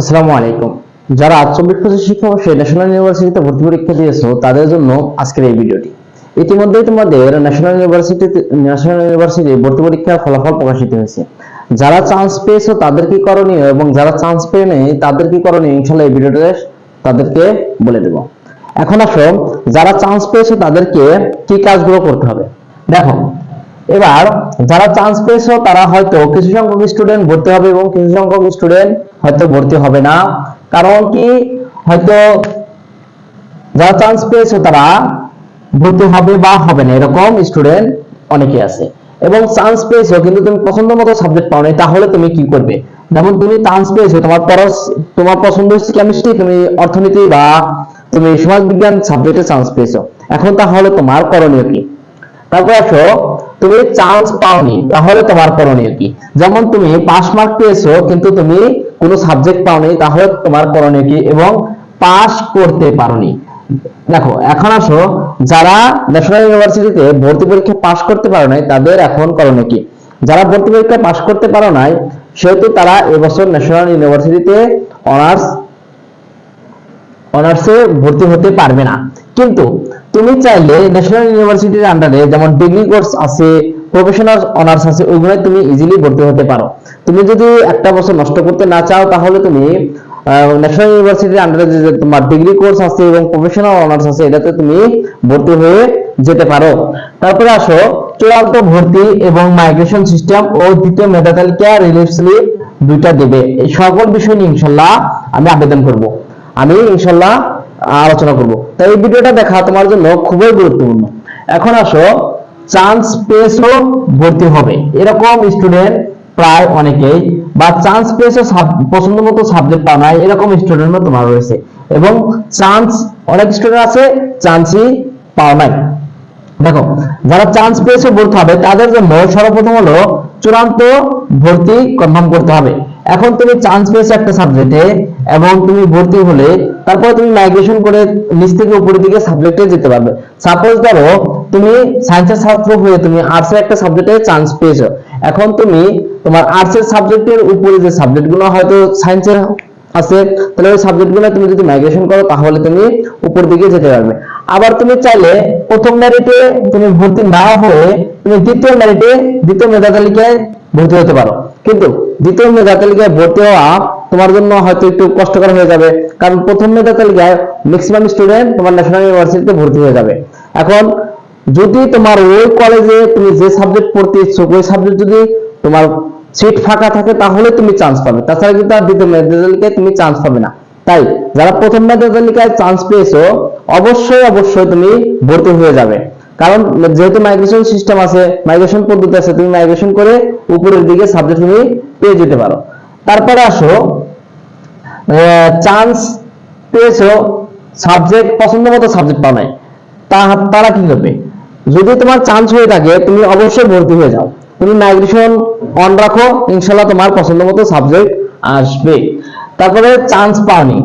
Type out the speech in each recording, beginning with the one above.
আসসালামু আলাইকুম। যারা চব্বিশ পঁচিশ শিক্ষাবর্ষে ন্যাশনাল ইউনিভার্সিটিতে ভর্তি পরীক্ষা দিয়েছ, তাদের জন্য আজকের এই ভিডিওটি। ইতিমধ্যেই তোমাদের ন্যাশনাল ইউনিভার্সিটি ন্যাশনাল ইউনিভার্সিটি ভর্তি পরীক্ষার ফলাফল প্রকাশিত হয়েছে। যারা চান্স পেয়েছ, তাদের কি করণীয় এবং যারা চান্স পেয়ে নেই, তাদের কি করণীয়? ইনশাল্লাহ এই ভিডিওতে তাদেরকে বলে দেব। এখন আসো, যারা চান্স পেয়েছ, তাদেরকে কি কাজগুলো করতে হবে? দেখো, এবার যারা চান্স পেয়েছ, তারা হয়তো কিছু সংখ্যক স্টুডেন্ট ভর্তি হবে এবং কিছু সংখ্যক স্টুডেন্ট হয়তো ভর্তি হবে না। কারণ কি? হয়তো যারা চান্স পেয়েছ তারা ভর্তি হবে বা হবে না, এরকম স্টুডেন্ট অনেকে আছে। এবং চান্স পেয়েছ, কিন্তু তুমি পছন্দ মতো সাবজেক্ট পাও নাই তাহলে তুমি কি করবে? যেমন তুমি চান্স পেয়েছ, তোমার পরস তোমার পছন্দ হচ্ছে কেমিস্ট্রি তুমি অর্থনীতি বা তুমি সমাজ বিজ্ঞান সাবজেক্টে চান্স পেয়েছ। এখন তাহলে তোমার করণীয় কি? তারপর আসো, তুমি চান্স পাওনি, তাহলে তোমার করণীয় কি? যেমন তুমি পাস মার্ক পেয়েছ, কিন্তু তুমি কোনো সাবজেক্ট পাওনি, তাহলে তোমার করণীয় কি? এবং পাস করতে পারোনি। দেখো, এখন আসো, যারা ন্যাশনাল ইউনিভার্সিটিতে ভর্তি পরীক্ষা পাস করতে পারো নাই, তাদের এখন করণীয় কি? যারা ভর্তি পরীক্ষা পাস করতে পারো নাই, সেহেতু তারা এবছর ন্যাশনাল ইউনিভার্সিটিতে অনার্স অনার্সে ভর্তি হতে পারবে না। কিন্তু তুমি চাইলে ন্যাশনাল ইউনিভার্সিটির আন্ডারে যেমন ডিগ্রি কোর্স আছে প্রফেশনাল অনার্স আছে ওইগুলোয় তুমি ইজিলি ভর্তি হতে পারো। তুমি যদি একটা বছর নষ্ট করতে না চাও, তাহলে তুমি ন্যাশনাল ইউনিভার্সিটির আন্ডারে যে তোমার ডিগ্রি কোর্স আছে এবং প্রফেশনাল অনার্স আছে, এটাতে তুমি ভর্তি হয়ে যেতে পারো। তারপরে আসো, চূড়ান্ত ভর্তি এবং মাইগ্রেশন সিস্টেম ও দ্বিতীয় মেধা তালিকা রিলিফ স্লিপ দুইটা দেবে। এই সকল বিষয় নিয়ে ইনশাল্লাহ আমি আবেদন করব। আমি ইনশাল্লাহ আলোচনা করব। তাই এই ভিডিওটা দেখা তোমার জন্য খুবই গুরুত্বপূর্ণ। এখন আসো চান্স পেয়েছ ভর্তি হবে। এরকম স্টুডেন্ট প্রায় অনেকেই, বা চান্স পেয়েছ পছন্দ মতো সাবজেক্ট পাও নাই, এরকম স্টুডেন্টও তোমার রয়েছে। এবং চান্স অনেক স্টুডেন্ট আছে, চান্সই পাও নাই। দেখো, যারা চান্স পেয়েছে ভর্তি হবে, তাদের জন্য সর্বপ্রথম হলো চূড়ান্ত ভর্তি কনফার্ম করতে হবে। এখন তুমি চান্স পেয়েছ একটা সাবজেক্টে এবং তুমি ভর্তি হলে, তারপর তুমি মাইগ্রেশন করে নিচ থেকে উপরের দিকে সাবজেক্টে যেতে পারবে। সাপোজ ধরো তুমি সায়েন্সের ছাত্র হয়ে তুমি আর্টসের একটা সাবজেক্টে চান্স পেয়েছ। এখন তুমি তোমার আর্টসের সাবজেক্টের উপরে যে সাবজেক্টগুলো হয়তো সায়েন্সের আছে, তাহলে ওই সাবজেক্টগুলো তুমি যদি মাইগ্রেশন করো, তাহলে তুমি উপর দিকে যেতে পারবে। আবার তুমি চাইলে প্রথম মেরিটে তুমি ভর্তি না হয়ে তুমি দ্বিতীয় মেরিটে দ্বিতীয় মেধা তালিকায় ভর্তি হতে পারো। কিন্তু দ্বিতীয় মেধা তালিকায় ভর্তি হওয়া তোমার জন্য হয়তো একটু কষ্টকর হয়ে যাবে। কারণ প্রথম মেধা তালিকায় ম্যাক্সিমাম স্টুডেন্ট তোমার ন্যাশনাল ইউনিভার্সিটিতে ভর্তি হয়ে যাবে। এখন যদি তোমার ওই কলেজে তুমি যে সাবজেক্ট পড়তে ইচ্ছুক, ওই সাবজেক্ট যদি তোমার সিট ফাঁকা থাকে, তাহলে তুমি চান্স পাবে। তাছাড়া কিন্তু আর দ্বিতীয় মেধা তালিকায় তুমি চান্স পাবে না। তাই যারা প্রথম মেধা তালিকায় চান্স পেয়েছ, অবশ্যই অবশ্যই তুমি ভর্তি হয়ে যাবে। কারণ যেহেতু মাইগ্রেশন সিস্টেম আছে মাইগ্রেশন পদ্ধতি আছে, তুমি মাইগ্রেশন করে উপরের দিকে সাবজেক্ট তুমি পেয়ে যেতে পারো। তারপরে আসো চান্স পেয়েছ সাবজেক্ট পছন্দ মতো সাবজেক্ট পাও নাই তারা কি করবে? যদি তোমার চান্স হয়ে থাকে, তুমি অবশ্যই ভর্তি হয়ে যাও। তুমি মাইগ্রেশন অন রাখো ইনশাল্লাহ তোমার পছন্দ মতো সাবজেক্ট আসবে। তারপরে চান্স পাওনি।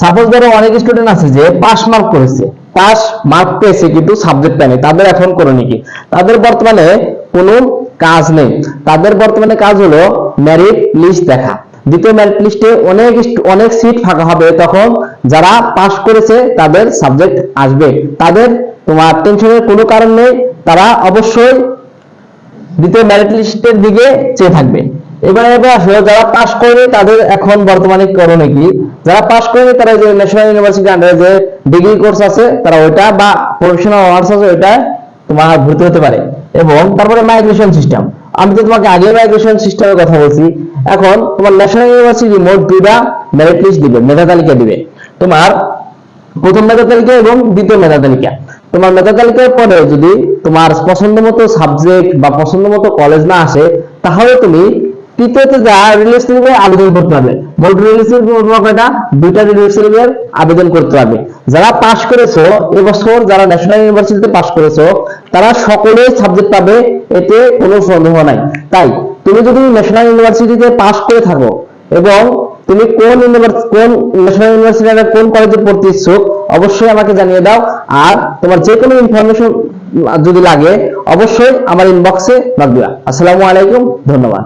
সাপোজ ধরো অনেক স্টুডেন্ট আছে যে পাস মার্ক করেছে। পাস মার্ক পেয়েছে কিন্তু সাবজেক্ট পায়নি। তাদের এখন করণীয় কি? তাদের বর্তমানে কোনো কাজ নেই। তাদের বর্তমানে কাজ হলো মেরিট লিস্ট দেখা। দ্বিতীয় মেরিট লিস্টে অনেক অনেক সিট ফাঁকা হবে তখন যারা পাস করেছে তাদের সাবজেক্ট আসবে। তাদের তোমার টেনশনের কোনো কারণ নেই, তারা অবশ্যই দ্বিতীয় মেরিট লিস্টের দিকে চেয়ে থাকবে। এবারে এবার আসো, যারা পাস করেনি তাদের এখন বর্তমানে করণীয় কি? যারা পাস করেনি তারা যে ন্যাশনাল ইউনিভার্সিটি আন্ডারে যে ডিগ্রি কোর্স আছে, তারা ওইটা বা প্রফেশনাল অনার্স আছে, ওইটা তোমার ভর্তি হতে পারে। এবং তারপরে মাইগ্রেশন সিস্টেম আমি তো তোমাকে আগে মাইগ্রেশন সিস্টেমের কথা বলছি। এখন তোমার ন্যাশনাল ইউনিভার্সিটি মোট দুইটা মেরিট লিস্ট দিবে, মেধা তালিকা দিবে। তোমার প্রথম মেধা তালিকা এবং দ্বিতীয় মেধা তালিকা। তোমার মেধা তালিকার পরে যদি তোমার পছন্দ মতো সাবজেক্ট বা পছন্দ মতো কলেজ না আসে, তাহলে তুমি তৃতীয়তে যা রিলিজ নিবে আবেদন করতে হবে। মোট রিলিজ কয়টা? দুইটা রিলিজ নিবের আবেদন করতে হবে। যারা পাশ করেছ এবছর যারা ন্যাশনাল ইউনিভার্সিটিতে পাশ করেছ, তারা সকলেই সাবজেক্ট পাবে, এতে কোনো সন্দেহ নাই। তাই, তুমি যদি ন্যাশনাল ইউনিভার্সিটিতে পাশ করে থাকো, এবং তুমি কোন ইউনিভার্সিটি কোন ন্যাশনাল ইউনিভার্সিটি কোন কলেজে পড়তে ইচ্ছুক, অবশ্যই আমাকে জানিয়ে দাও। আর তোমার যে কোনো ইনফরমেশন যদি লাগে, অবশ্যই আমার ইনবক্সে নক দিবা আসসালামু আলাইকুম, ধন্যবাদ।